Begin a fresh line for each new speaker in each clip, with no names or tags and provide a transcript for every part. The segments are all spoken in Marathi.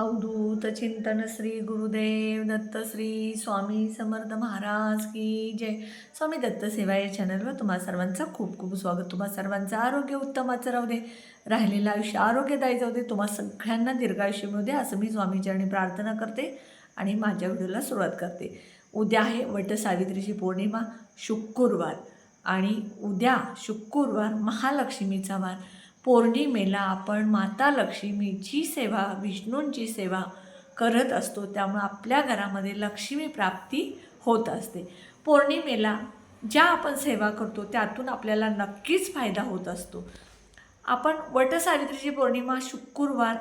अवधूत चिंतन श्री गुरुदेव दत्त श्री स्वामी समर्थ महाराज की जय. स्वामी दत्त सेवा या चॅनलवर तुम्हा सर्वांचं खूप खूप स्वागत. तुम्हा सर्वांचं आरोग्य उत्तमाचं राहू दे. राहिलेलं आयुष्य आरोग्यदायी जाऊ दे. तुम्हा सगळ्यांना दीर्घायुष्य मिळू दे असं मी स्वामीचरणी प्रार्थना करते आणि माझ्या व्हिडिओला सुरुवात करते. उद्या आहे वट सावित्रीची पौर्णिमा शुक्रवार. आणि उद्या शुक्रवार महालक्ष्मीचा वार. पौर्णिमेला आपण माता लक्ष्मीची सेवा विष्णूंची सेवा करत असतो. त्यामुळे आपल्या घरामध्ये लक्ष्मी प्राप्ती होत असते. पौर्णिमेला ज्या आपण सेवा करतो त्यातून आपल्याला नक्कीच फायदा होत असतो. आपण वटसावित्रीची पौर्णिमा शुक्रवार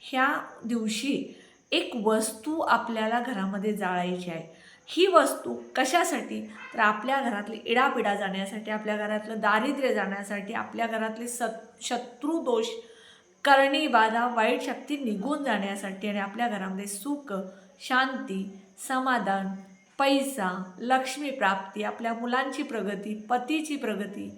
ह्या दिवशी एक वस्तू आपल्याला घरामध्ये जाळायची आहे. ही वस्तू कशासाठी? तर आपल्या घरातली इडापिडा जाण्यासाठी आपल्या घरातलं दारिद्र्य जाण्यासाठी आपल्या घरातले सत शत्रू दोष करणी बाधा वाईट शक्ती निघून जाण्यासाठी आणि आपल्या घरामध्ये सुख शांती समाधान पैसा लक्ष्मी प्राप्ती आपल्या मुलांची प्रगती पतीची प्रगती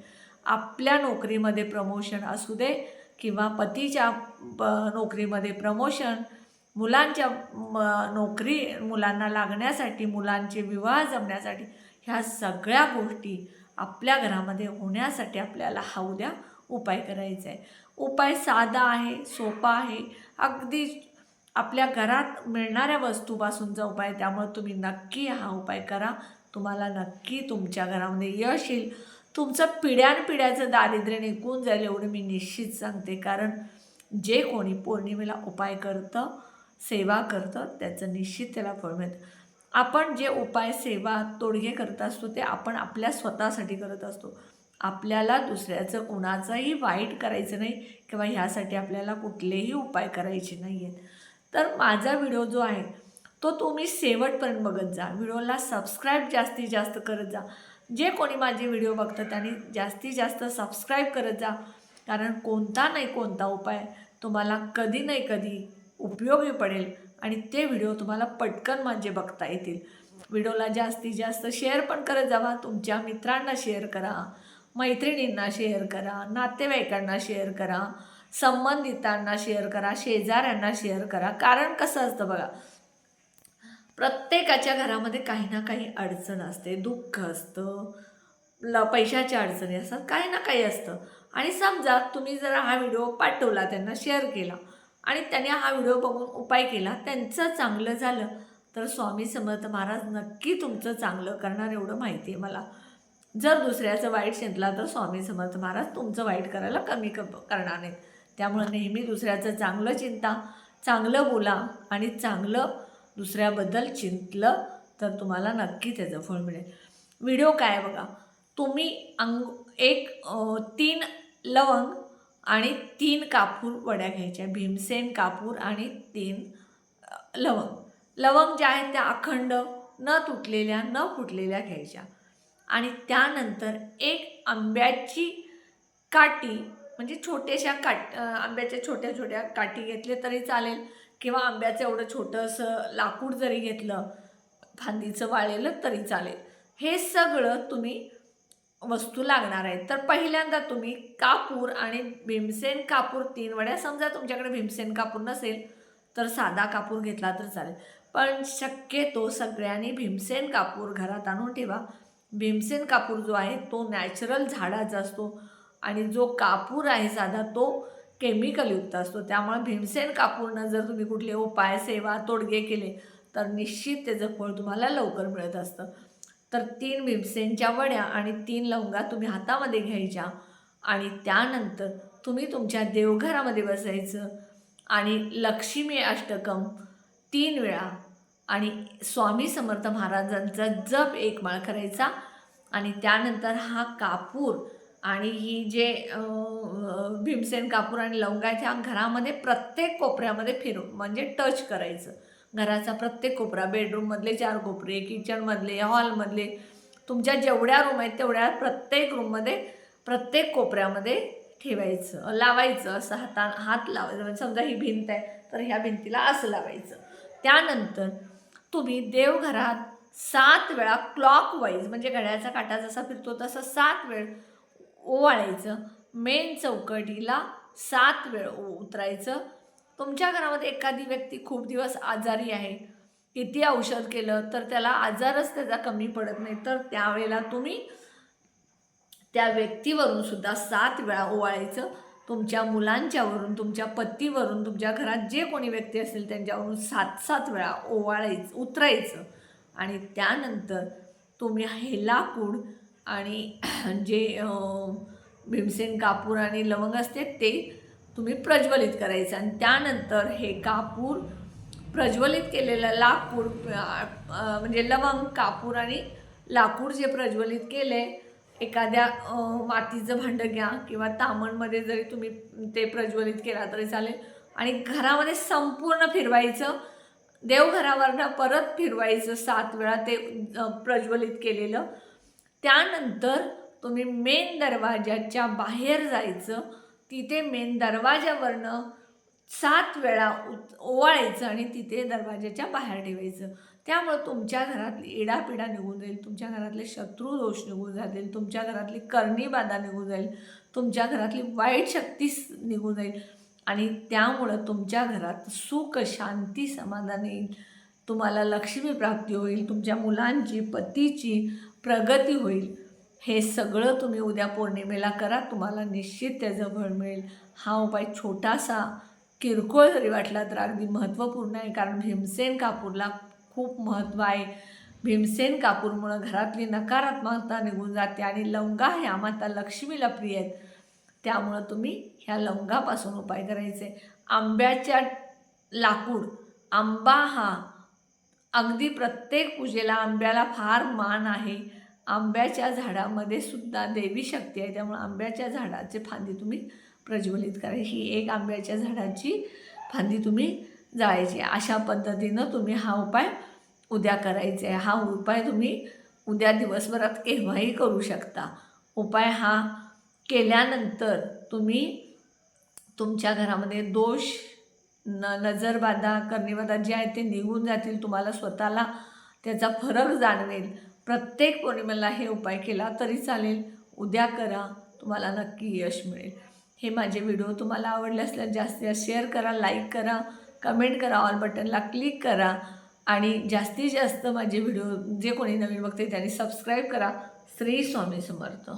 आपल्या नोकरीमध्ये प्रमोशन असू दे किंवा पतीच्या ब- नोकरीमध्ये प्रमोशन मुलांच्या म नोकरी मुलांना लागण्यासाठी मुलांचे विवाह जमण्यासाठी ह्या सगळ्या गोष्टी आपल्या घरामध्ये होण्यासाठी आपल्याला हा उद्या उपाय करायचा आहे. उपाय साधा आहे सोपा आहे. अगदी आपल्या घरात मिळणाऱ्या वस्तूपासूनचा उपाय त्यामुळे तुम्ही नक्की हा उपाय करा. तुम्हाला नक्की तुमच्या घरामध्ये यश येईल. तुमचं पिढ्यानपिढ्याचं दारिद्र्य निघून जाईल एवढं मी निश्चित सांगते. कारण जे कोणी पौर्णिमेला उपाय करतं सेवा करतं त्याचं निश्चित त्याला फळ मिळतं. आपण जे उपाय सेवा तोडगे करत असतो ते आपण आपल्या स्वतःसाठी करत असतो. आपल्याला दुसऱ्याचं कुणाचंही वाईट करायचं नाही किंवा ह्यासाठी आपल्याला कुठलेही उपाय करायचे नाही आहेत तर माझा व्हिडिओ जो आहे तो तुम्ही शेवटपर्यंत बघत जा. व्हिडिओला सबस्क्राईब जास्तीत जास्त करत जा. जे कोणी माझे व्हिडिओ बघतात त्यांनी जास्तीत जास्त सबस्क्राईब करत जा. कारण कोणता नाही कोणता उपाय तुम्हाला कधी नाही कधी उपयोगी पडेल आणि ते व्हिडिओ तुम्हाला पटकन म्हणजे बघता येतील. व्हिडिओला जास्तीत जास्त शेअर पण करत जावा तुमच्या मित्रांना शेअर करा मैत्रिणींना शेअर करा नातेवाईकांना शेअर करा संबंधितांना शेअर करा शेजाऱ्यांना शेअर करा. कारण कसं असतं बघा प्रत्येकाच्या घरामध्ये काही ना काही अडचण असते दुःख असतं ल पैशाच्या अडचणी असतात काही ना काही असतं. आणि समजा तुम्ही जर हा व्हिडिओ पाठवला त्यांना शेअर केला आणि त्याने हा व्हिडिओ बघून उपाय केला. त्यांचं चांगलं झालं. तर स्वामी समर्थ महाराज नक्की तुमचं चांगलं करणार एवढं माहिती आहे मला. जर दुसऱ्याचं वाईट चिंतला तर स्वामी समर्थ महाराज तुमचं वाईट करायला कमी क करणार नाहीत त्यामुळे नेहमी दुसऱ्याचं चांगलं चिंता चांगलं बोला आणि चांगलं दुसऱ्याबद्दल चिंतलं तर तुम्हाला नक्की त्याचं फळ मिळेल. व्हिडिओ काय बघा. तुम्ही अंग एक तीन लवंग आणि तीन कापूर वड्या घ्यायच्या. भीमसेन कापूर आणि तीन लवंग. लवंग ज्या आहेत त्या अखंड न तुटलेल्या न फुटलेल्या घ्यायच्या. आणि त्यानंतर एक आंब्याची काठी म्हणजे छोट्याशा काट आंब्याच्या छोट्या छोट्या काठी घेतले तरी चालेल किंवा आंब्याचं एवढं छोटंसं लाकूड जरी घेतलं फांदीचं वाळलेलं तरी चालेल. हे सगळं तुम्ही वस्तू लागणार आहेत. तर पहिल्यांदा तुम्ही कापूर आणि भीमसेन कापूर तीन वड्या समजा तुमच्याकडे भीमसेन कापूर नसेल तर साधा कापूर घेतला तर चालेल. पण शक्यतो सगळ्यांनी भीमसेन कापूर घरात आणून ठेवा. भीमसेन कापूर जो आहे तो नॅचरल झाडाचा असतो आणि जो कापूर आहे साधा तो केमिकलयुक्त असतो. त्यामुळे भीमसेन कापूरनं जर तुम्ही कुठले उपाय सेवा तोडगे केले तर निश्चित त्याचं फळ तुम्हाला लवकर मिळत असतं. तर तीन भीमसेनच्या वड्या आणि तीन लवंगा तुम्ही हातामध्ये घ्यायच्या आणि त्यानंतर तुम्ही तुमच्या देवघरामध्ये बसायचं. आणि लक्ष्मी अष्टकम तीन वेळा आणि स्वामी समर्थ महाराजांचा जप एक माळ करायचा. आणि त्यानंतर हा कापूर आणि ही जे भीमसेन कापूर आणि लवंगा आहेत ह्या घरामध्ये प्रत्येक कोपऱ्यामध्ये फिरून म्हणजे टच करायचं. घराचा प्रत्येक कोपरा बेडरूममधले चार कोपरे किचनमधले हॉलमधले तुमच्या जेवढ्या रूम आहेत तेवढ्या प्रत्येक रूममध्ये प्रत्येक कोपऱ्यामध्ये ठेवायचं लावायचं असं हाता हात लावायचं. म्हणजे समजा ही भिंत आहे तर ह्या भिंतीला असं लावायचं. त्यानंतर तुम्ही देवघरात सात वेळा क्लॉक वाईज म्हणजे घड्याचा काटा जसा फिरतो तसा सात वेळ ओवाळायचं. मेन चौकटीला सात वेळ उ- उतरायचं. तुमच्या घरामध्ये एखादी व्यक्ती खूप दिवस आजारी आहे किती औषध केलं तर त्याला आजारच त्याचा कमी पडत नाही. तर त्यावेळेला तुम्ही त्या व्यक्तीवरून सुद्धा सात वेळा ओवाळायचं. तुमच्या मुलांच्यावरून तुमच्या पतीवरून तुमच्या घरात जे कोणी व्यक्ती असेल त्यांच्यावरून सात सात वेळा ओवाळायचं उतरायचं. आणि त्यानंतर तुम्ही हेलाकूड आणि जे भीमसेन कापूर आणि लवंग असते ते तुम्ही प्रज्वलित करायचं. आणि त्यानंतर हे कापूर प्रज्वलित केलेलं लाकूड म्हणजे लवंग कापूर आणि लाकूड जे प्रज्वलित केले एखाद्या मातीचं भांडं घ्या किंवा तामणमध्ये जरी तुम्ही ते प्रज्वलित केला तरी चालेल. आणि घरामध्ये संपूर्ण फिरवायचं. देवघरावरनं परत फिरवायचं सात वेळा ते प्रज्वलित केलेलं. त्यानंतर तुम्ही मेन दरवाजाच्या बाहेर जायचं. तिथे मेन दरवाजावरनं सात वेळा उत ओवाळायचं आणि तिथे दरवाजाच्या बाहेर ठेवायचं. त्यामुळं तुमच्या घरातली इडापिडा निघून जाईल तुमच्या घरातले शत्रू दोष निघून जातील तुमच्या घरातली करणी बाधा निघून जाईल तुमच्या घरातली वाईट शक्ती निघून जाईल. आणि त्यामुळं तुमच्या घरात सुख शांती समाधान येईल. तुम्हाला लक्ष्मी प्राप्ती होईल तुमच्या मुलांची पतीची प्रगती होईल. हे सगळं तुम्ही उद्या पौर्णिमेला करा तुम्हाला निश्चित त्याचं फळ मिळेल. हा उपाय छोटासा किरकोळ जरी वाटला तर अगदी महत्त्वपूर्ण आहे कारण भीमसेन कापूरला खूप महत्त्व आहे. भीमसेन कापूरमुळं घरातली नकारात्मकता निघून जाते आणि लवंगा ह्या माता लक्ष्मीला प्रिय आहेत. त्यामुळं तुम्ही ह्या लवंगापासून उपाय करायचे. आंब्याच्या लाकूड आंबा हा अगदी प्रत्येक पूजेला आंब्याला फार मान आहे. आंब्याच्या झाडामध्ये सुद्धा देवी शक्ती आहे. त्यामुळे आंब्याच्या झाडाचे फांदी तुम्ही प्रज्वलित करा. ही एक आंब्याच्या झाडाची फांदी तुम्ही जाळायची अशा पद्धतीनं तुम्ही हा उपाय उद्या करायचा आहे. हा उपाय तुम्ही उद्या दिवसभरात केव्हाही करू शकता. उपाय हा केल्यानंतर तुम्ही तुमच्या घरामध्ये दोष न नजरबाधा करणीबाधा जे आहे ते निघून जातील. तुम्हाला स्वतःला त्याचा फरक जाणवेल. प्रत्येक पौर्णिमेला हे उपाय केला तरी चालेल. उद्या करा तुम्हाला नक्की यश मिळेल. हे माझे व्हिडिओ तुम्हाला आवडले असल्यास जास्तीत जास्त शेअर करा लाईक करा कमेंट करा ऑल बटनला क्लिक करा आणि जास्तीत जास्त माझे व्हिडिओ जे कोणी नवीन बघते त्यांनी सबस्क्राईब करा. श्री स्वामी समर्थ.